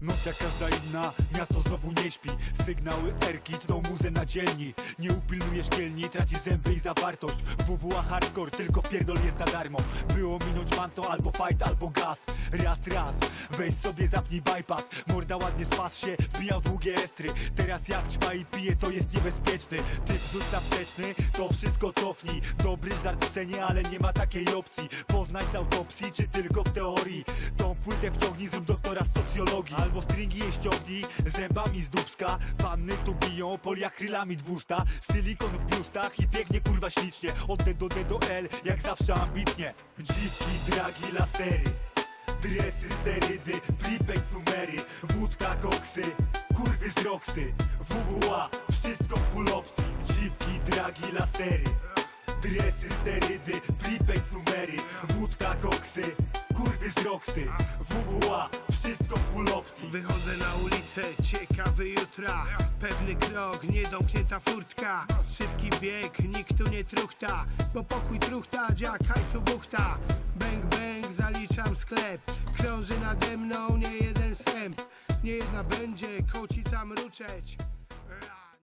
Noc jak każda inna, miasto znowu nie śpi. Sygnały erki tną muzę na dzielni. Nie upilnujesz kielni, traci zęby i zawartość. WWA hardcore, tylko wpierdol jest za darmo. Było minąć manto, albo fight, albo gaz. Raz, raz, weź sobie zapnij bypass. Morda ładnie spas się, wbijał długie estry. Teraz jak ćma i pije, to jest niebezpieczny. Ty wrzuć na wsteczny, to wszystko cofnij Dobry żart w cenie, ale nie ma takiej opcji. Poznać z autopsji, czy tylko w teorii płytę wciągnij, zrób doktora socjologii. Albo stringi je ściągnij, zębami z dubska. Panny tu biją, poliakrylami dwusta. Silikon w biustach i biegnie kurwa ślicznie. Od D do D do L, jak zawsze ambitnie. Dziwki, dragi, lasery Dresy, sterydy, prepaid numery Wódka, koksy, kurwy z roksy. WWA, wszystko full opcji. Dziwki, dragi, lasery Dresy, sterydy, prepaid numery roksy WWA, wszystko full opcji. Wychodzę na ulicę, ciekawy jutra. Pewny krok, niedomknięta furtka. Szybki bieg, nikt tu nie truchta. Bo pochuj truchta, hajsu wuchta. Bang bang, zaliczam sklep. Krąży nade mną nie jeden sęp. Nie jedna będzie kocica mruczeć